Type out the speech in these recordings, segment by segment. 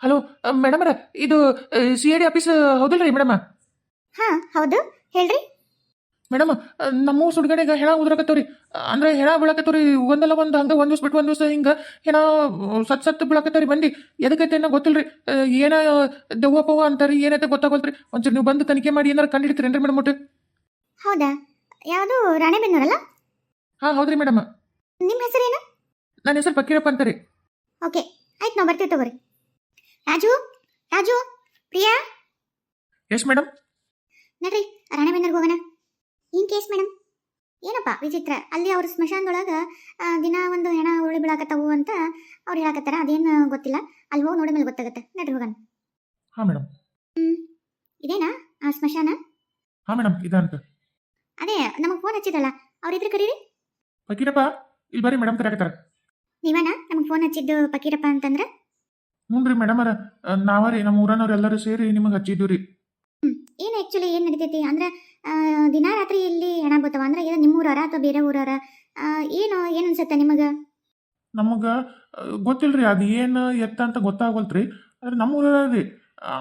Hello madam ಇದು C I D office ಹೌದಲ್ರಿ madam? ಹಾ ಹೌದು. ಹೇಳ್ರಿ. ಮೇಡಮ್ ನಮ್ಮ ಸುಡ್ಗಡೆಗೆ ಹೆಣ ಉದ್ರಕತ್ತವ್ರಿ. ಅಂದ್ರೆ ಹೆಣ ಬೀಳಕತ್ತವ್ರಿ ಒಂದಲ್ಲ ಒಂದು ಹಂಗ ಒಂದು ದಿವ್ಸ ಬಿಟ್ಟು ಒಂದು ದಿವಸ ಹಿಂಗೆ ಹೆಣ ಸತ್ ಸತ್ ಬೀಳಕತ್ತವ್ರಿ ಬಂದು ಎದಕ್ಕೈತೆ ಏನೋ ಗೊತ್ತಿಲ್ರಿ. ಏನ ದೆವ್ವ ಪವ್ವ ಅಂತಾರಿ ಏನೈತೆ ಗೊತ್ತಾಗಲ್ರಿ ಒಂಚೂರು ನೀವು ಬಂದು ತನಿಖೆ ಮಾಡಿ ಏನಾರು ಕಂಡು ಹಿಡಿತೀರೇನ್ರಿ ಮೇಡಮ್ ಒಟ್ಟು? ಹೌದಾ? ಯಾವುದು ರಾಣೆಬೆನ್ನೂರಲ್ಲ? ಹಾಂ ಹೌದ್ರಿ ಮೇಡಮ್. ನಿಮ್ಮ ಹೆಸರೇನು? ನನ್ನ ಹೆಸರು ಫಕೀರಪ್ಪ ರೀ ಓಕೆ ಆಯ್ತು ನಾವು ಬರ್ತೀವಿ ತಗೋರಿ. ರಾಜು ರಾಜು ಪ್ರಿಯಾ? ಎಸ್ ಮೇಡಮ್ ನಡ್ರಿ ರಾಣೆಬೆನ್ನೂರ್ಗೆ ಹೋಗೋಣ. ಹಿಂಗೆ ಕೇಸ್ ಮೇಡಮ್ ಏನಪ್ಪ ವಿಚಿತ್ರ ಅಲ್ಲಿ ಅವ್ರ ಸ್ಮಶಾನದೊಳಗೆ ದಿನ ಒಂದು ಹೆಣ ಉರುಳಿ ಬೀಳಾಕತ್ತವು ಅಂತ ಅವ್ರು ಹೇಳಕತ್ತಾರ ಅದೇನು ಗೊತ್ತಿಲ್ಲ. ಅಲ್ಲಿ ಹೋಗಿ ನೋಡಿ ಮೇಲೆ ಗೊತ್ತಾಗುತ್ತೆ. ನಡ್ರಿ ಹೋಗೋಣ. ಹಾಂ ಮೇಡಮ್ ಇದೇನಾ ಆ ಸ್ಮಶಾನ? ಹಾಂ ಮೇಡಮ್ ಇದಂತ. ಅದೇ ನಮಗೆ ಫೋನ್ ಹಚ್ಚಿದಲ್ಲ ಅವ್ರಿದ್ರೆ ಕರೀರಿ. ಪಕೀರಪ್ಪ ಇಲ್ಲಿ ಬರ್ರಿ ಮೇಡಮ್ ಕರೆಯಕತ್ತಾರ ನೀವನ ನಮಗೆ ಫೋನ್ ಹಚ್ಚಿದ್ದು ಪಕೀರಪ್ಪ ಅಂತಂದ್ರೆ? ಹ್ಞೂ ರೀ ಮೇಡಮ್ ಮೇಡಮರ ನಾವರಿ ನಮ್ಮ ಊರನವ್ರು ಎಲ್ಲರೂ ಸೇರಿ ನಿಮಗೆ ಹಚ್ಚಿದ್ದು ರೀ. ಏನು ಆ್ಯಕ್ಚುಲಿ ಏನು ನಡೀತೈತಿ? ಅಂದ್ರೆ ದಿನ ರಾತ್ರಿ ಇಲ್ಲಿ ಹೆಣ ಬೀಳ್ತಾವ ಅಂದ್ರೆ ಏನು ನಿಮ್ಮ ಊರವರ ಅಥವಾ ಬೇರೆ ಊರವರ? ಏನು ಏನು ಅನ್ಸುತ್ತೆ ನಿಮಗೆ? ನಮಗೆ ಗೊತ್ತಿಲ್ರಿ ಅದು ಏನು ಎತ್ತ ಅಂತ ಗೊತ್ತಾಗೋಲ್ತ್ರಿ ಆದ್ರೆ ನಮ್ಮ ಊರ ರೀ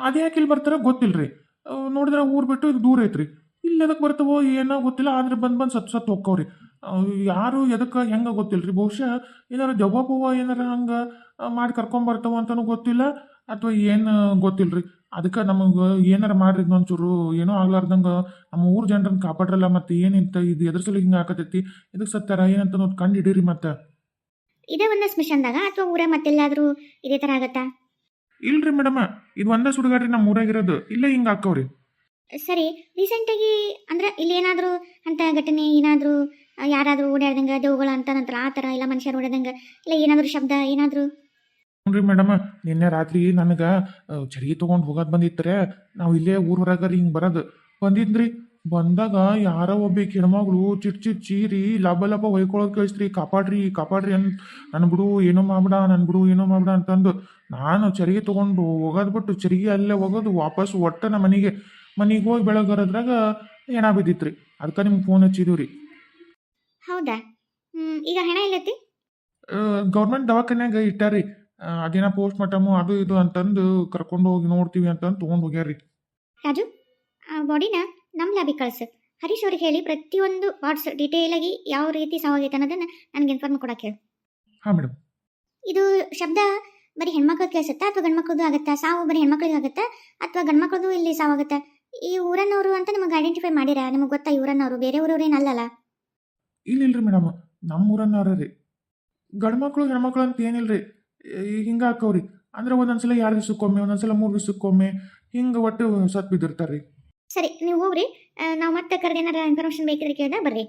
ಅದು ಯಾಕೆ ಇಲ್ಲಿ ಬರ್ತಾರ ಗೊತ್ತಿಲ್ರಿ. ನೋಡಿದ್ರೆ ಊರು ಬಿಟ್ಟು ಇದು ದೂರ ಐತ್ರಿ. ಇಲ್ಲಿ ಎದಕ್ಕೆ ಬರ್ತವೋ ಏನೋ ಗೊತ್ತಿಲ್ಲ ಆದ್ರೆ ಬಂದು ಬಂದು ಸತ್ ಸತ್ ಹೋಗ್ಕವ್ರಿ. ಯಾರು ಎದಕ್ಕೆ ಹೆಂಗೆ ರೀ ಬಹುಶಃ ಏನಾರ ಜವ್ವ ಪವ್ವ ಏನಾರ ಹಂಗೆ ಮಾಡಿ ಕರ್ಕೊಂಬರ್ತಾವ ಅಂತಲೂ ಗೊತ್ತಿಲ್ಲ ಅಥವಾ ಏನು ಗೊತ್ತಿಲ್ರಿ. ಅದಕ್ಕೆ ನಮಗೆ ಏನಾರ ಮಾಡ್ರಿ ಇನ್ನೊಂಚೂರು ಏನೋ ಆಗ್ಲಾರ್ದಂಗೆ ನಮ್ಮ ಊರ್ ಜನರನ್ನ ಕಾಪಾಡ್ರಲ್ಲ ಮತ್ತೆ ಏನಿಂತ ಇದು ಎದ್ರ ಸಲ ಹಿಂಗೆ ಆಕತೈತಿ ಎದಕ್ಕೆ ಸತ್ತಾರ ಏನಂತ ನೋಡಿ ಕಂಡು ಹಿಡೀರಿ ಮತ್ತೆ. ಇದೇ ಒಂದೇ ಸ್ಮಶಾನದಾಗ ಅಥವಾ ಊರ ಮತ್ತೆಲ್ಲಾದರೂ ಇದೇ ಥರ ಆಗತ್ತಾ? ಇಲ್ರಿ ಮೇಡಮ ಇದು ಒಂದೇ ಸುಡುಗಾಡ್ರಿ ನಮ್ಮ ಊರಾಗಿರೋದು ಇಲ್ಲೇ ಹಿಂಗೆ ಹಾಕವ್ರಿ. ಸರಿ ರೀಸೆಂಟಾಗಿ ಅಂದ್ರೆ ಇಲ್ಲಿ ಏನಾದರೂ ಅಂತ ಘಟನೆ, ಏನಾದರೂ ಯಾರಾದರೂ ಓಡಾಡ್ದಂಗೆ, ದೇವುಗಳು ಅಂತ ನಂತರ ಆ ಥರ ಇಲ್ಲ ಮನುಷ್ಯರು ಓಡಾದಂಗ ಇಲ್ಲ ಏನಾದರೂ ಶಬ್ದ, ಏನಾದರೂ? ನೋಡ್ರಿ ಮೇಡಮ್, ನಿನ್ನೆ ರಾತ್ರಿ ನನಗೆ ಚರಿಗೆ ತೊಗೊಂಡು ಹೋಗೋದು ಬಂದಿತ್ತರೆ ನಾವು ಇಲ್ಲೇ ಊರ್ ಹೊರಗ ಹಿಂಗೆ ಬರೋದು. ಬಂದಿದ್ರಿ ಬಂದಾಗ ಯಾರೋ ಒಬ್ಬ ಹೆಣ್ಮಗಳು ಚಿಟ್ ಚಿಟ್ ಚೀರಿ, ಲಬ ಲಬ ಹೊಯ್ಕೊಳ್ಳೋದು ಕಳಿಸ್ರಿ, ಕಾಪಾಡ್ರಿ ಕಾಪಾಡ್ರಿ ಅಂತ ನನ್ನ ಬಿಡು, ಏನೋ ಮಾಡ್ಬಿಡ ನನ್ನ ಬಿಡು, ಏನೋ ಮಾಡ್ಬಿಡ ಅಂತಂದು. ನಾನು ಚರಿಗೆ ತಗೊಂಡು ಹೋಗೋದು ಬಿಟ್ಟು ಚರಿಗೆ ಅಲ್ಲೇ ಹೋಗೋದು, ವಾಪಸ್ ಒಟ್ಟ ನಮ್ಮ ಮನೆಗೆ ಮನೆಗೆ ಹೋಗಿ ಬೆಳಗ್ಗೆ ಬರೋದ್ರಾಗ ಬಿದ್ದಿತ್ರಿ ಅದಕ್ಕೆ ನಿಮ್ಗೆ ಫೋನ್ ಹಚ್ಚಿದೀವಿ ರೀ ಹೌದಾ? ಹ್ಮ್, ಈಗ ಹಣ ಎಲ್ಲೈತಿ? ಗೌರ್ಮೆಂಟ್ ದವಾಖಾನ್ಯಾಗ ಇಟ್ಟಾರಿ. ಆ, ಅದೇನ ಪೋಸ್ಟ್ ಮಾರ್ಟಮು ಅದು ಇದು ಅಂತಂದು ಕರ್ಕೊಂಡು ಹೋಗಿ ನೋಡ್ತೀವಿ ಅಂತಂದು ತೊಗೊಂಡು ಹೋಗ್ಯಾರಿ ರಾಜು ಆ ಬಾಡಿನ ನಮ್ಮ ಲ್ಯಾಬಿಗೆ ಕಳಿಸು. ಹರೀಶ್ ಅವ್ರಿಗೆ ಹೇಳಿ ಪ್ರತಿಯೊಂದು ಪಾರ್ಟ್ಸ್ ಆಗಿ ಯಾವ ರೀತಿ ಸಾವಾಗೈತೆ ಅನ್ನೋದನ್ನ ನನಗೆ ಇನ್ಫಾರ್ಮ್ ಕೊಡಕ್ಕೆ ಹೇಳು. ಹಾಂ ಮೇಡಮ್ ಇದು ಶಬ್ದ ಬರೀ ಹೆಣ್ಮಕ್ಳು ಕೇಳಿಸುತ್ತಾ ಅಥವಾ ಗಂಡ್ಮಕ್ಳದ್ದು ಆಗುತ್ತಾ? ಸಾವು ಬರೀ ಹೆಣ್ಮಕ್ಳಿಗೆ ಆಗುತ್ತಾ ಅಥವಾ ಗಂಡ್ಮಕ್ಳದು ಇಲ್ಲಿ ಸಾವಾಗುತ್ತಾ? ಈ ಊರನ್ನವರು ಅಂತ ನಿಮಗೆ ಐಡೆಂಟಿಫೈ ಮಾಡಿರಾ? ನಿಮಗೆ ಗೊತ್ತಾ ಈ ಊರನ್ನವರು ಬೇರೆ ಊರವ್ರೇನು ಅಲ್ಲಲ್ಲ? ಇಲ್ಲ ಇಲ್ರಿ ಮೇಡಮ್ ನಮ್ಮ ಊರನ್ನವ್ರ ರೀ. ಗಂಡ್ಮಕ್ಳು ಹೆಣ್ಮಕ್ಳು ಅಂತ ಏನಿಲ್ರಿ? ಹಿಂಗೆ ಹಾಕವ್ರಿ. ಅಂದ್ರೆ ಒಂದೊಂದ್ಸಲ ಎರಡು ದಿವ್ಸಕ್ಕೊಮ್ಮೆ ಒಂದೊಂದ್ಸಲ ಮೂರು ದಿವ್ಸಕ್ಕೊಮ್ಮೆ ಹಿಂಗೆ ಒಟ್ಟು ಸತ್ ಬಿದ್ದಿರ್ತಾರ್ರಿ ಸರಿ ನೀವು ಹೋಗ್ರಿ. ನಾವು ಮತ್ತೆ ಕರೆದು ಏನಾರ ಇನ್ಫಾರ್ಮೇಷನ್ ಬೇಕಿದ್ರೆ ಕೇಳ್ದ ಬರ್ರಿ.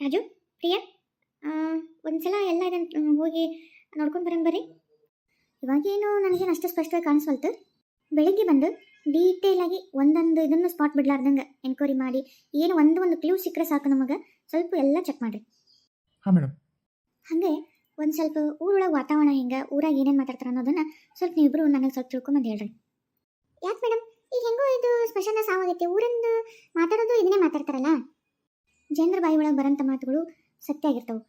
ರಾಜು ಪ್ರಿಯಾ ಒಂದ್ಸಲ ಎಲ್ಲ ಇದನ್ನ ಹೋಗಿ ನೋಡ್ಕೊಂಡು ಬರೋಣ ಬರ್ರಿ. ಇವಾಗೇನು ನನಗೇನು ಅಷ್ಟು ಸ್ಪಷ್ಟವಾಗಿ ಕಾಣಿಸ್ವಲ್ತು. ಬೆಳಿಗ್ಗೆ ಬಂದು ಡೀಟೇಲಾಗಿ ಒಂದೊಂದು ಇದನ್ನು ಸ್ಪಾಟ್ ಬಿಡ್ಲಾರ್ದಂಗೆ ಎನ್ಕ್ವೈರಿ ಮಾಡಿ. ಏನು ಒಂದು ಒಂದು ಕ್ಲೂ ಸಿಕ್ಕರೆ ಸಾಕು ನಮಗೆ. ಸ್ವಲ್ಪ ಎಲ್ಲ ಚೆಕ್ ಮಾಡಿರಿ. ಹಾಂ ಮೇಡಮ್ ಹಾಗೆ ಒಂದು ಸ್ವಲ್ಪ ಊರೊಳಗೆ ವಾತಾವರಣ ಹೆಂಗೆ ಊರಾಗ ಏನೇನು ಮಾತಾಡ್ತಾರೆ ಅನ್ನೋದನ್ನ ಸ್ವಲ್ಪ ನೀವಿಬ್ರು ನನಗೆ ಸ್ವಲ್ಪ ತಿಳ್ಕೊಂಬಂದು ಹೇಳ್ರಿ. ಯಾಕೆ ಮೇಡಮ್ ಈಗ ಹೆಂಗೋ ಇದು ಸ್ಪೆಷಲ್ ಸಾವಾಗೈತೆ. ಊರಿಂದ ಮಾತಾಡೋದು ಇದನ್ನೇ ಮಾತಾಡ್ತಾರಲ್ಲ? ಜನರ ಬಾಯಿ ಒಳಗೆ ಬರೋಂಥ ಮಾತುಗಳು ಸತ್ಯ ಆಗಿರ್ತವೆ.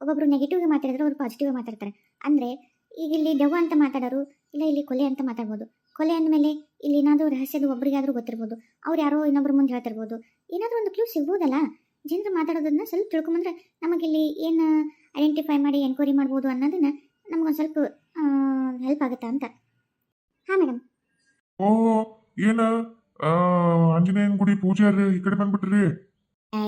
ಒಬ್ಬೊಬ್ರು ನೆಗೆಟಿವ್ಗೆ ಮಾತಾಡಿದ್ರೆ ಅವ್ರು ಪಾಸಿಟಿವ್ ಮಾತಾಡ್ತಾರೆ. ಅಂದರೆ ಈಗ ಇಲ್ಲಿ ದೆವ್ವ ಅಂತ ಮಾತಾಡೋರು ಇಲ್ಲ ಇಲ್ಲಿ ಕೊಲೆ ಅಂತ ಮಾತಾಡ್ಬೋದು. ಕೊಲೆ ಅಂದಮೇಲೆ ಇಲ್ಲಿ ಏನಾದರೂ ರಹಸ್ಯದ ಒಬ್ರಿಗಾದ್ರೂ ಗೊತ್ತಿರ್ಬೋದು. ಅವ್ರು ಯಾರೋ ಇನ್ನೊಬ್ಬರ ಮುಂದೆ ಹೇಳ್ತಿರ್ಬೋದು. ಏನಾದರೂ ಒಂದು ಕ್ಲೂ ಸಿಗ್ಬೋದಲ್ಲ? ಜನರು ಮಾತಾಡೋದನ್ನ ಸ್ವಲ್ಪ ತಿಳ್ಕೊಂಬಂದ್ರೆ ನಮಗಿಲ್ಲಿ ಏನು ಐಡೆಂಟಿಫೈ ಮಾಡಿ ಎನ್ಕ್ವೈರಿ ಮಾಡ್ಬೋದು ಅನ್ನೋದನ್ನ ನಮ್ಗೊಂದು ಸ್ವಲ್ಪ ಹೆಲ್ಪ್ ಆಗುತ್ತಾ ಅಂತ. ಹಾಂ ಮೇಡಮ್ ಓ ಏನ ಆಂಜನೇಯನ ಗುಡಿ ಪೂಜಾರಿ ಈ ಕಡೆ ಬಂದ್ಬಿಟ್ರಿ.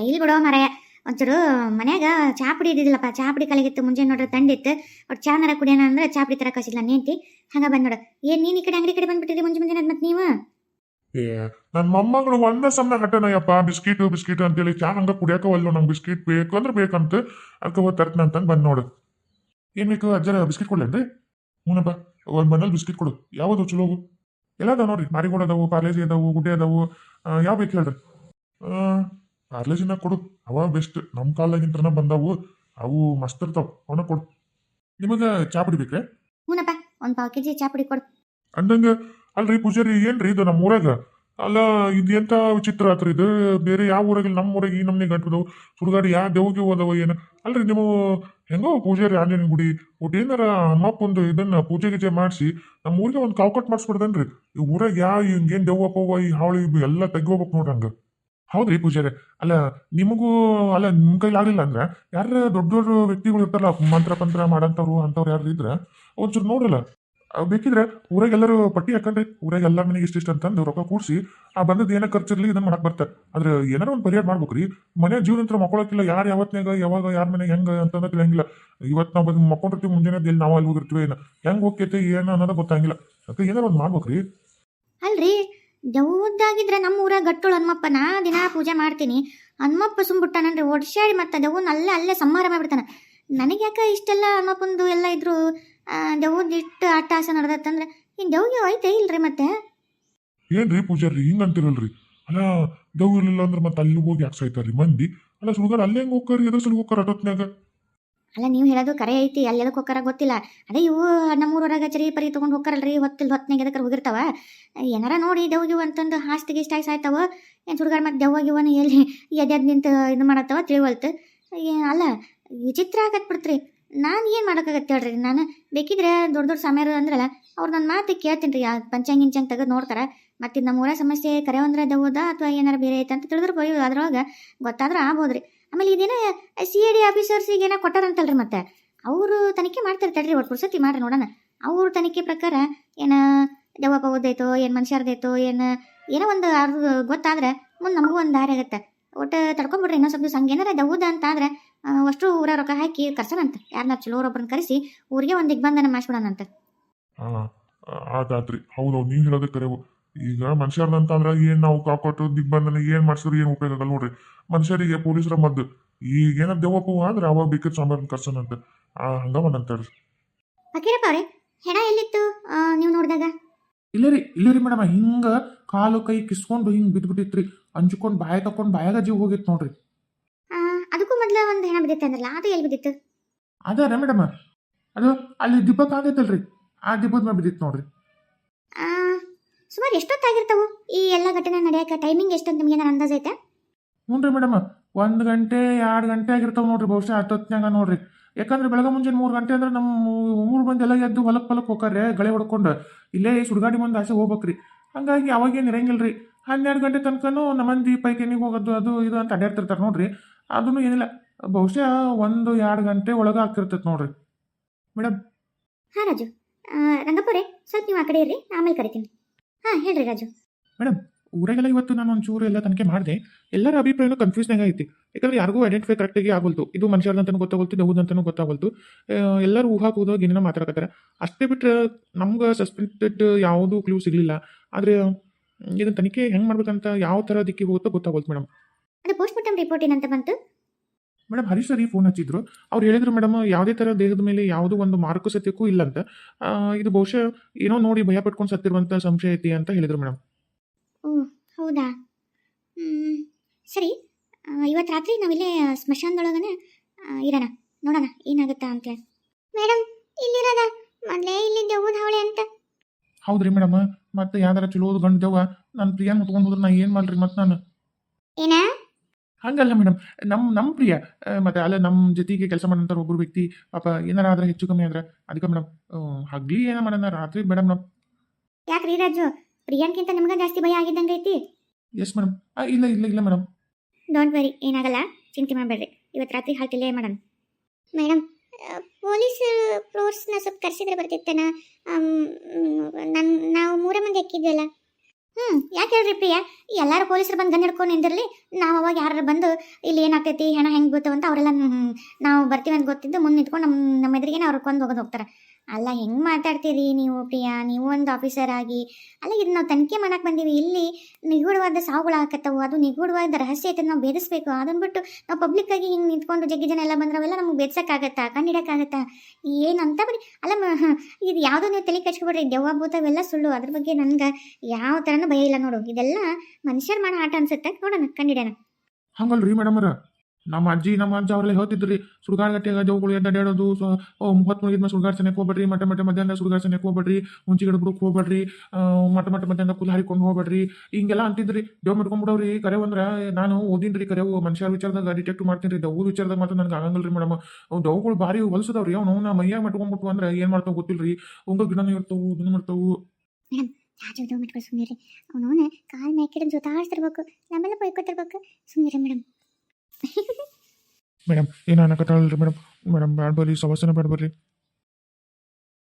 ಇಲ್ಲಿ ಬಿಡೋ ಮರ ಒಂಚೂರು ಮನ್ಯಾಗ ಚಾ ಪುಡಿ ಚಾಪುಡಿ ಚಾ ಪುಡಿ ಕಲಿಗಿತ್ತು, ಮುಂಜಾನೆ ನೋಡ್ರಿ ತಂಡಿತ್ತು. ಒಟ್ಟು ಚಾ ನರ ಕುಡಿಯೋಣ ಅಂದ್ರೆ ಚಾ ಪುಡಿ ತರ ಕಸಿಲ್ಲ ನೇಂತಿ. ಹಂಗ ಬಂದ್ ನೋಡು. ಏನ್ ನೀನ್ ಈ ಕಡೆ ಅಂಗಡಿ ಕಡೆ ಬಂದ್ಬಿಟ್ಟಿದ್ರಿ ಮುಂಜಾನೆ ಮುಂಜಾನೆ ಮತ್ತೆ ನೀವು? ಏ ನನ್ನ ಮೊಮ್ಮಗಳು ಒಂದೇ ಸಮಯ ಹಟ್ಟನಯ್ಯಪ್ಪ ಬಿಸ್ಕಿಟ್ ಬಿಸ್ಕಿಟ್ ಅಂತೇಳಿ ಚಾ ಹಂಗ ಕುಡಿಯಕವಲ್ಲ ಒಲ್ಲು ನಂಗೆ ಬಿಸ್ಕಿಟ್ ಬೇಕು ಅಂದ್ರೆ ಬೇಕಂತ. ಅದಕ್ಕೆ ಹೋಗಿ ತರ್ತನ ಅಂತಂದು ಬಂದ್ ನೋಡು. ಏನ್ ಬೇಕು, ಅಜ್ಜರ ಬಿಸ್ಕಿಟ್ ಕೊಡ್ಲೇನ್ರಿ ಹ್ಞೂನಪ್ಪ ಒಂದ್ ಬಂಡಲ್ ಬಿಸ್ಕಿಟ್ ಕೊಡು. ಯಾವುದು ಚಲೋ? ಎಲ್ಲ ಅದಾವ ನೋಡ್ರಿ. ಮಾರಿಗೋಲ್ಡ್ ಅದಾವು, ಪಾರ್ಲೇಜಿ ಅದಾವು, ಗುಡ್ಡೆ ಅದಾವು. ಯಾವ ಬೇಕು ಹೇಳ್ರಿ? ಪಾರ್ಲೇಜಿನ ಕೊಡು. ಅವ ಬೆಸ್ಟ್ ನಮ್ಮ ಕಾಲದಾಗಿಂತ್ರನ ಬಂದಾವು. ಅವು ಮಸ್ತ್ ಇರ್ತಾವ. ಅವನ ಕೊಡು. ನಿಮಗೆ ಚಾ ಪುಡಿ ಬೇಕ್ರೆ? ಹ್ಞೂನಪ್ಪ ಒಂದ್ ಪಾವ್ ಕೆಜಿ ಚಾ ಪುಡಿ ಕೊಡು. ಅಂದಂಗ ಅಲ್ರಿ ಪೂಜಾರಿ ಏನ್ರಿ ಇದು ನಮ್ಮ ಊರಾಗ? ಅಲ್ಲ ಇದೆಂತ ವಿಚಿತ್ರ ಆತ್ರಿ ಇದು? ಬೇರೆ ಯಾವ ಊರಾಗಿಲ್ಲ ನಮ್ಮ ಊರಾಗ ಈ ನಮ್ನಿ ಗಂಟದವು ಸುಡುಗಾಡಿ ಯಾವ ದೇವಗೆ ಹೋದವ ಏನು? ಅಲ್ರಿ ನೀವು ಹೆಂಗೋ ಪೂಜಾರಿ ಆಂಜನೇಯ ಗುಡಿ. ಒಟ್ಟು ಏನಾರ ಹನುಮಪ್ಪಂದು ಇದನ್ನ ಪೂಜೆ ಗೀಜೆ ಮಾಡಿಸಿ ನಮ್ಮ ಊರಿಗೆ ಒಂದು ಕಾವ್ಕಟ್ ಮಾಡಿಸ್ಬಿಡ್ದನ್ರಿ ಈ ಊರಾಗ ಯಾವ ಹಿಂಗೇನು ದೆವ್ವ ಪವ್ವ ಈ ಹಾವಳಿ ಇವು ಎಲ್ಲ ಹೋಗ್ಬೇಕು ನೋಡ್ರಿ ಹಂಗ. ಹೌದ್ರಿ ಪೂಜಾರಿ ಅಲ್ಲ, ನಿಮಗೂ, ಅಲ್ಲ ನಿಮ್ಮ ಕೈಲಿ ಆಗಲಿಲ್ಲ ಅಂದ್ರೆ? ಯಾರ ದೊಡ್ಡ ದೊಡ್ಡ ವ್ಯಕ್ತಿಗಳು ಇರ್ತಾರಲ್ಲ, ಮಂತ್ರ ಪಂತ್ರ ಮಾಡಂತವ್ರು, ಅಂಥವ್ರು ಯಾರು ಇದ್ರೆ ಒಂಚೂರು ನೋಡ್ರಲ್ಲ. ಬೇಕಿದ್ರೆ ಊರಾಗ ಎಲ್ಲರೂ ಪಟ್ಟಿ ಹಾಕಂಡ್ರಿ, ಊರಾಗ ಎಲ್ಲ ಮನೆಗೆ ಇಷ್ಟಿಷ್ಟು ಅಂತಂದು ರೊಕ್ಕ ಕೂಡಿಸಿ, ಆ ಬಂದದ್ದು ಏನೋ ಖರ್ಚಿರ್ಲಿ ಇದನ್ನ ಮಾಡಕ್ ಬರ್ತಾರೆ. ಆದ್ರೆ ಏನಾರ ಒಂದು ಪರಿಹಾರ ಮಾಡ್ಬೇಕ್ರಿ ಮನೆ ಜೀವನಂತರ ಮಕ್ಕೊಳಕಿಲ್ಲ ಯಾರು ಯಾವತ್ತಿನಾಗ ಯಾವಾಗ ಯಾರ ಮನೆಗೆ ಹೆಂಗ ಅಂತಂದ್ರೆ ತಿಳಿಯಂಗಿಲ್ಲ ಇವತ್ತು ನಾವು ಬಂದು ಮಕ್ಕೊಂಡಿರ್ತೀವಿ ಮುಂಜಾನೆ ಎಲ್ಲಿ ನಾವು ಅಲ್ಲಿ ಹೋಗಿರ್ತೀವಿ ಏನು ಹೆಂಗ್ ಹೋಗ್ತೈತೆ, ಏನು ಅನ್ನೋದು ಗೊತ್ತಾಗಿಲ್ಲ. ಅದಕ್ಕೆ ಏನಾರ ಒಂದು ಮಾಡ್ಬೇಕ್ರಿ ಅಲ್ರಿ ದೆವ್ವದ್ದಾಗಿದ್ರೆ ನಮ್ಮ ಊರಾಗ ಗಟ್ಟೋಳು ಹನುಮಪ್ಪ ನಾ ದಿನ ಪೂಜೆ ಮಾಡ್ತೀನಿ. ಹನುಮಪ್ಪ ಸುಂಬಿಟ್ಟಾನನ್ರಿ ಒಡ್ಶಾಡಿ ಮತ್ತೆ ದೆವ್ವನ ಅಲ್ಲೇ ಅಲ್ಲೇ ಸಂಹಾರ ಮಾಡ್ಬಿಡ್ತಾನೆ. ನನಗೆ ಯಾಕೆ ಇಷ್ಟೆಲ್ಲ ಹನುಮಪ್ಪಂದು ಎಲ್ಲ ಇದ್ರು ದೆವ್ವದ ಇಷ್ಟು ಅಟ್ಟಾಸ ನಡೆದತ್ತಂದ್ರೆ ಇನ್ನು ದೆವ್ಗೆ ಐತೆ ಇಲ್ರಿ ಮತ್ತೆ? ಏನ್ರಿ ಪೂಜಾರಿ ಹಿಂಗ ಅಂತಿರಲ್ರಿ? ಅಲ್ಲ, ದೌ ಇರ್ಲಿಲ್ಲ ಅಂದ್ರೆ ಮತ್ತೆ ಅಲ್ಲಿ ಹೋಗಿ ಯಾಕೆ ಸಾಯ್ತಾರ್ರಿ ಮಂದಿ? ಅಲ್ಲ ಸುಳ್ಗಾರ ಅಲ್ಲೇ ಹೆಂಗ್ ಹೋಗ್ತಾರಿ ಎದ್ರ ಸಲ ಹೋಗ್ತಾರ ಅಟೋತ್ನ್ಯಾಗ ಅಲ್ಲ, ನೀವು ಹೇಳೋದು ಕರೆ ಐತಿ, ಅಲ್ಲಿ ಎದಕ್ಕೆ ಹೋಗಾರ ಗೊತ್ತಿಲ್ಲ. ಅದೇ ಇವು ನಮ್ಮೂರೊಳಗೆ ಚರಿ ಪರಿ ತೊಗೊಂಡು ಹೋಗ್ತಾರಲ್ರಿ ಹೊತ್ತಿಲ್ ಹೊತ್ತಿನಾಗ ಎದಕ್ಕೆ ಹೋಗಿರ್ತಾವ. ಏನಾರ ನೋಡಿ ದೆವ್ಗಿವು ಅಂತಂದು ಹಾಸ್ತಿಗೆ ಇಷ್ಟ ಆಯ್ಸ ಸಾಯ್ತಾವ ಏನು ಸುಡುಗಾರ ಮತ್ತೆ ದೆವ್ವಾಗಿವನ ಎಲ್ಲಿ ಎದ್ಯಾದ ನಿಂತು ಇದು ಮಾಡತ್ತವ ತಿಳಿವಲ್ತು. ಅಲ್ಲ, ವಿಚಿತ್ರ ಆಗತ್ ಬಿಡ್ತ್ರಿ. ನಾನು ಏನು ಮಾಡೋಕ್ಕಾಗತ್ತೆ ಹೇಳ್ರಿ? ನಾನು ಬೇಕಿದ್ರೆ ದೊಡ್ಡ ದೊಡ್ಡ ಸಮಯರು ಅಂದ್ರಲ್ಲ, ಅವ್ರು ನನ್ನ ಮಾತು ಕೇಳ್ತೀನಿ ರೀ ಪಂಚಾಂಗ್ ಗಿಂಚಾಂಗ್ ತೆಗೆದು ನೋಡ್ತಾರೆ. ಮತ್ತು ನಮ್ಮ ಊರ ಸಮಸ್ಯೆ ಕರೆ ಅಂದ್ರೆ ದೆವ್ವದ ಅಥವಾ ಏನಾರು ಬೇರೆ ಐತೆ ಅಂತ ತಿಳಿದ್ರೆ ಹೋಗಿ ಅದ್ರೊಳಗೆ ಗೊತ್ತಾದ್ರೆ ಆಗ್ಬೋದ್ರಿ. ಆಮೇಲೆ ಇದೇನ ಸಿ ಐ ಡಿ ಆಫೀಸರ್ಸಿಗೆ ಏನೋ ಕೊಟ್ಟಾರಂತಲ್ರಿ ಮತ್ತೆ. ಅವರು ತನಿಖೆ ಮಾಡ್ತಿರ್ತಾರ್ರಿ ಒಟ್ಟು ಪುರ್ಸತಿ ಮಾಡ್ರಿ ನೋಡೋಣ. ಅವ್ರ ತನಿಖೆ ಪ್ರಕಾರ ಏನು ದೆವ್ವ ಓದೈತೋ ಏನು ಮನುಷ್ಯರ್ದೈತೋ ಏನು ಏನೋ ಒಂದು ಅವ್ರ ಗೊತ್ತಾದ್ರೆ ಮುಂದೆ ನಮಗೂ ಒಂದು ದಾರಿ ಆಗುತ್ತೆ. ಒಟ್ಟು ತಡ್ಕೊಂಬಿಡ್ರಿ, ಇನ್ನೊಂದು ಸ್ವಲ್ಪ ದಿವಸ ಹಂಗೇನಾರ ದೌದ ಅಂತ ಆದ್ರೆ ಅಷ್ಟು ಊರ ರೊಕ್ಕ ಹಾಕಿ ಕರ್ಸೋಣಂತ ಯಾರನ್ನ ಚಲೋರೊಬ್ಬರನ್ನ ಕರೆಸಿ ಊರಿಗೆ ಒಂದು ದಿಗ್ಬಂಧನ ಮಾಡಿಸ್ಬಿಡೋಣಂತ ಆತಾತ್ರಿ ಹೌದು, ನೀವು ಹೇಳೋದೇ ಕರೆವು. ಈಗ ಮನುಷ್ಯರ್ದಂತ ಅಂದ್ರ ಏನ್ ನಾವು ಕಾಕೊಟ್ಟು ದಿಗ್ಬಂಧನ ಏನ್ ಮಾಡ್ಸಿದ್ರು ಏನ್ ಉಪಯೋಗ ಆಗಲ್ಲ ನೋಡ್ರಿ. ಮನುಷ್ಯರಿಗೆ ಪೊಲೀಸರ ಮದ್ದು. ಈಗ ದೇವಪ್ಪ ದೆವ್ವಪ್ಪ ಅಂದ್ರೆ ಅವಾಗ ಬೇಕಿದ್ ಸಾಂಬಾರ್ ಕರ್ಸನಂತ ಆ ಹಂಗ ಮಾಡಂತಾರ್ರಿ ಫಕೀರಪ್ಪ ಅವ್ರೆ ಹೆಣ ಎಲ್ಲಿತ್ತು ನೀವು ನೋಡಿದಾಗ? ಇಲ್ಲ ರೀ ಇಲ್ಲ ರೀ ಮೇಡಮ್ ಹಿಂಗ ಕಾಲು ಕೈ ಕಿಸ್ಕೊಂಡು ಹಿಂಗ್ ಬಿದ್ಬಿಟ್ಟಿತ್ರಿ. ಅಂಜ್ಕೊಂಡು ಬಾಯ ತಕೊಂಡು ಬಾಯಾಗ ಜೀವ ಹೋಗಿತ್ತು ನೋಡ್ರಿ. ಆ, ಅದಕ್ಕೂ ಮೊದಲು ಒಂದು ಹೆಣ ಬಿದ್ದಿತ್ತು ಅಂದ್ರಲ್ಲ ಅದು ಎಲ್ಲಿ ಬಿದ್ದಿತ್ತು? ಅದಾರ ಮೇಡಮ್. ಅದು ಅಲ್ಲಿ ದಿಬ್ಬ ಕಾಗೈತಲ್ರಿ ಆ ದಿಬ್ಬದ ಮೇಲೆ ಬಿದ್ದಿತ್ತು ನೋಡ್ರಿ. ಸುಮಾರು ಎಷ್ಟೊತ್ತಾಗಿರ್ತಾವು? ಈ ಎಲ್ಲ ಘಟನೆ ನಡೆಯಕ್ಕೆ ಟೈಮಿಂಗ್ ಎಷ್ಟೊತ್ತು ನಿಮ್ಗೆ ಏನಾರು ಅಂದಾಜ್ ಐತೆ? ಹ್ಞೂ ರೀ ಮೇಡಮ್ ಒಂದು ಗಂಟೆ ಎರಡು ಗಂಟೆ ಆಗಿರ್ತಾವೆ ನೋಡ್ರಿ ಬಹುಶಃ ಅಷ್ಟೊತ್ತಿನಾಗ ನೋಡ್ರಿ. ಯಾಕಂದ್ರೆ ಬೆಳಗ್ಗೆ ಮುಂಜಾನೆ ಮೂರು ಗಂಟೆ ಅಂದ್ರೆ ನಮ್ಮ ಮೂರು ಮಂದಿ ಎಲ್ಲ ಎದ್ದು ಹೊಲಕ್ಕೆ ಹೊಲಕ್ಕೆ ಹೋಗಾರೆ ಗಳೆ ಹೊಡ್ಕೊಂಡು ಇಲ್ಲೇ ಸುಡ್ಗಾಡಿ ಮುಂದೆ ಆಸೆ ಹೋಗ್ಬೇಕ್ರಿ. ಹಂಗಾಗಿ ಅವಾಗೇನು ಇರಂಗಿಲ್ರಿ. ಹನ್ನೆರಡು ಗಂಟೆ ತನಕನೂ ನಮ್ಮ ಮಂದಿ ಪೈಖಾನಿಗೆ ಹೋಗೋದು ಅದು ಇದು ಅಂತ ಅಡ್ಡಾಡ್ತಿರ್ತಾರೆ ನೋಡ್ರಿ. ಅದನ್ನು ಏನಿಲ್ಲ. ಬಹುಶಃ ಒಂದು ಎರಡು ಗಂಟೆ ಒಳಗೆ ಆಗ್ತಿರ್ತೈತೆ ನೋಡ್ರಿ. ಮೇಡಮ್ ಹಾಂ ರಾಜು. ರಂಗಪ್ಪವ್ರೆ ಸ್ವಲ್ಪ ನೀವು ಆ ಕಡೆ ಇರ್ರಿ ಆಮೇಲೆ ಕರಿತೀನಿ. ಹಾಂ ಹೇಳ್ರಿ ರಾಜು. ಊರಾಗೆಲ್ಲ ಇವತ್ತು ನಾನು ಒಂಚೂರು ಎಲ್ಲ ತನಿಖೆ ಮಾಡಿದೆ. ಎಲ್ಲರ ಅಭಿಪ್ರಾಯನೂ ಕನ್ಫ್ಯೂಸ್ನಾಗ ಐತಿ ಯಾಕಂದ್ರೆ ಯಾರಿಗೂ ಐಡೆಂಟಿಫೈ ಕರೆಕ್ಟಾಗಿ ಆಗೋಲ್ತು. ಇದು ಮನುಷ್ಯರ್ದಂತನೂ ಗೊತ್ತಾಗೋಲ್ತು ದೇವ್ದಂತನೂ ಗೊತ್ತಾಗೋಲ್ತು. ಎಲ್ಲರೂ ಊಹಾ ಕೂದೋಗಿ ಏನೇನೋ ಮಾತಾಡಕತ್ತಾರೆ. ಅಷ್ಟೇ ಬಿಟ್ಟರೆ ನಮ್ಗೆ ಸಸ್ಪೆಕ್ಟೆಡ್ ಯಾವುದೂ ಕ್ಲೂ ಸಿಗಲಿಲ್ಲ. ಆದರೆ ಇದನ್ನ ತನಿಖೆ ಹೆಂಗೆ ಮಾಡ್ಬೇಕಂತ ಯಾವ ಥರ ದಿಕ್ಕಿಗೆ ಹೋಗುತ್ತೋ ಗೊತ್ತಾಗೋಲ್ತು ಮೇಡಮ್. ಅದು ಪೋಸ್ಟ್ ಮಾರ್ಟಮ್ ರಿಪೋರ್ಟ್ ಏನಂತ ಬಂತು? ಮೇಡಮ್ ಹರೀಶ್ ಸರಿ ಫೋನ್ ಹಚ್ಚಿದ್ರು. ಅವ್ರು ಹೇಳಿದ್ರು ಮೇಡಮ್ ಯಾವುದೇ ಥರ ದೇಹದ ಮೇಲೆ ಯಾವುದೋ ಒಂದು ಮಾರ್ಕ್ ಸತ್ಯಕ್ಕೂ ಇಲ್ಲ ಅಂತ. ಇದು ಬಹುಶಃ ಏನೋ ನೋಡಿ ಭಯ ಪಟ್ಕೊಂಡು ಸತ್ತಿರುವಂಥ ಸಂಶಯ ಐತಿ ಅಂತ ಹೇಳಿದ್ರು ಮೇಡಮ್ ಓ ಹೌದಾ? ಸರಿ. ಇವತ್ತು ರಾತ್ರಿ ನಾವಿಲ್ಲೇ ಸ್ಮಶಾನದೊಳಗನೆ ಇರೋಣ. ನೋಡೋಣ ಏನಾಗುತ್ತಾ ಅಂತೇಳಿ ಮೇಡಮ್ ಇಲ್ಲಿರೋದ? ಮೊದಲೇ ಇಲ್ಲಿ ದೆವ್ವದ ಹಾವಳಿ ಅಂತ. ಹೌದ್ರಿ ಮೇಡಮ್ ಮತ್ತೆ ಯಾವ್ದಾರ ಚಲೋದು ಗಂಡು ದೇವ ನನ್ನ ಪ್ರಿಯಾನ್ ಮುತ್ಕೊಂಡು ಹೋದ್ರೆ ನಾ ಏನು ಮಾಡ್ರಿ ಮತ್ತೆ ನಾನು? ಏನ? ಹಂಗಲ್ಲ ಮೇಡಮ್. ನಮ್ಮ ನಮ್ಮ ಪ್ರಿಯ ಮತ್ತೆ ಅಲ್ಲ ನಮ್ಮ ಜೊತೆಗೆ ಕೆಲಸ ಮಾಡೋಂಥ ಒಬ್ಬರು ವ್ಯಕ್ತಿ ಪಾಪ ಏನಾರ ಆದ್ರೆ ಹೆಚ್ಚು ಕಮ್ಮಿ ಆದ್ರೆ ಅದಕ್ಕೆ ಮೇಡಮ್ ಹಗ್ಲಿ ಏನ ಮಾಡೋಣ ರಾತ್ರಿ ಬೇಡ ಮೇಡಮ್. ಯಾಕ್ರಿ ರಾಜು? ಪ್ರಿಯಾಂಕಿಂತ ನಿಮ್ಗೆ ಜಾಸ್ತಿ ಭಯ ಆಗಿದ್ದಂಗೆ ಐತಿ? Yes madam. ಇಲ್ಲ ಇಲ್ಲ ಇಲ್ಲ ಮೇಡಮ್. ಡೋಂಟ್ ವರಿ ಏನಾಗಲ್ಲ. ಚಿಂತೆ ಮಾಡಬೇಡ್ರಿ. ಇವತ್ತು ರಾತ್ರಿ ಹಾಕಿಲ್ಲ ಮೇಡಮ್. ಮೇಡಮ್ ಪೊಲೀಸ್ ಫೋರ್ಸ್ನ ಸ್ವಲ್ಪ ಕರೆಸಿದ್ರೆ ಬರ್ತಿತ್ತನ? ನನ್ನ ನಾವು ಮೂರ ಮಂದಿ ಹಾಕಿದ್ವಲ್ಲ ಹ್ಞೂ ಯಾಕೆ ಹೇಳ್ರಿ ಪ್ರಿಯಾ? ಎಲ್ಲರೂ ಪೊಲೀಸರು ಬಂದು ಗನ್ ಹಿಡ್ಕೊಂಡು ನಿಂದಿರಲಿ ನಾವು ಅವಾಗ ಯಾರು ಬಂದು ಇಲ್ಲಿ ಏನಾಗ್ತೈತಿ, ಹೆಣ ಹೆಂಗೆ ಗೊತ್ತು ಅಂತ ಅವರೆಲ್ಲ ನಾವು ಬರ್ತೀವಿ ಅಂತ ಗೊತ್ತಿದ್ದು ಮುಂದೆ ನಿಂತ್ಕೊಂಡು ನಮ್ಮ ನಮ್ಮ ಎದುರಿಗೆ ಅವ್ರು ಕೊಂದು ಹೋಗೋದು ಹೋಗ್ತಾರೆ. ಅಲ್ಲ, ಹೆಂಗೆ ಮಾತಾಡ್ತೀರಿ ನೀವು ಪ್ರಿಯಾ? ನೀವು ಒಂದು ಆಫೀಸರ್ ಆಗಿ. ಅಲ್ಲ, ಇದು ನಾವು ತನಿಖೆ ಮಾಡಕ್ಕೆ ಬಂದೀವಿ. ಇಲ್ಲಿ ನಿಗೂಢವಾದ ಸಾವುಗಳು ಹಾಕತ್ತವು ಅದು ನಿಗೂಢವಾದ ರಹಸ್ಯ ಐತೆ ನಾವು ಭೇದಿಸ್ಬೇಕು. ಅದನ್ನ ಬಿಟ್ಟು ನಾವು ಪಬ್ಲಿಕ್ ಆಗಿ ಹಿಂಗೆ ನಿಂತ್ಕೊಂಡು ಜಗ್ಗಿ ಜನ ಎಲ್ಲ ಬಂದ್ರೆ ಅವೆಲ್ಲ ನಮಗೆ ಬೇಡ್ಸಕ್ಕಾಗತ್ತಾ ಕಂಡಿಡಕ್ಕಾಗತ್ತಾ? ಏನಂತ ಬರೀ ಅಲ್ಲ ಇದು ಯಾವುದೋ ನೀವು ತಲೆ ಕಚ್ಕೊಬಿಡ್ರಿ ದೆವ್ವ ಭೂತವೆಲ್ಲ ಸುಳ್ಳು. ಅದ್ರ ಬಗ್ಗೆ ನನ್ಗೆ ಯಾವ ಥರನೂ ಭಯ ಇಲ್ಲ ನೋಡು. ಇದೆಲ್ಲ ಮನುಷ್ಯರು ಮಾಡೋ ಆಟ ಅನ್ಸುತ್ತೆ. ನೋಡೋಣ, ಕಂಡಿಡೋಣ. ಹಂಗಲ್ರಿ ಮೇಡಮ್ ಅವ್ರ ನಮ್ಮ ಅಜ್ಜಿ, ನಮ್ಮ ಅಜ್ಜ ಅವರೆಲ್ಲ ಹೇಳ್ತಿದ್ರಿ ಸುಡುಗಾಡ ಗಟ್ಟಿಯಾಗ ದೇವುಗಳು ಎದ್ದಾಡೋದು ಹೊತ್ತು ಮುಹತ್ ಮುಗಿದ್ಮ ಸನಕ್ಕೆ ಹೋಗ್ಬೇಡ್ರಿ ಮಟ್ಟ ಮಟ್ಟ ಮಧ್ಯಾಹ್ನ ಸುಡುಗಾಡ ಸನಕ್ಕೆ ಹೋಗ್ಬೇಡ್ರಿ ಮುಂಚೆ ಗಿಡಬ್ರಕ್ಕೆ ಹೋಗ್ಬೇಡ್ರಿ ಮಟ್ಟ ಮಟ್ಟ ಮಧ್ಯಾಹ್ನ ಕುಲ್ ಹಾರಿಕೊಂಡು ಹೋಗ್ಬೇಡ್ರಿ. ಹಿಂಗೆಲ್ಲ ಅಂತಿದ್ರಿ ಜೋ ಮಾಡ್ಕೊಂಡ್ಬಿಡವ್ರಿ ಕರೆ ಅಂದ್ರೆ ನಾನು ಓದಿನ್ರಿ ಕರೆ ಮನುಷ್ಯರ ವಿಚಾರದಾಗ ಡಿಟೆಕ್ಟ್ ಮಾಡ್ತೀನಿ ರೀ ದವ್ ವಿಚಾರದಾಗ ಮಾತ್ರ ನನಗೆ ಆಗಂಗಿಲ್ಲ ಮೇಡಮ್. ದವ್ಗಳು ಭಾರಿ ಹೊಲಸದವ್ರಿ, ಅವ್ನು ನಾ ಮೈಯಾಗ ಮಟ್ಕೊಂಡ್ಬಿಟ್ಟು ಅಂದ್ರೆ ಏನು ಮಾಡ್ತಾವ ಗೊತ್ತಿಲ್ರಿ. ಉಂಗ ಗಿಡನೂ ಇರ್ತಾವು, ಇದನ್ನ ಮಾಡ್ತಾವು. ರಾಜು ಮಿಟ್ಕೊಂಡು ಸುಮ್ಮನೆ ಅವನು ಕಾಲ್ ಜೊತೆ ಆಡ್ತಿರ್ಬೇಕು, ನಮ್ಮೆಲ್ಲ ಬೈಕೊತಿರ್ಬೇಕು. ಸುಮ್ಮನೆ ಮೇಡಮ್. ಮೇಡಮ್ ಏನು ಅನ್ನಕತ್ತಾಳ್ರಿ ಮೇಡಮ್? ಮೇಡಮ್ ಬ್ಯಾಡ್ ಬರ್ರಿ ಸಮಸ್ಯೆನ ಬ್ಯಾಡ್ ಬರ್ರಿ.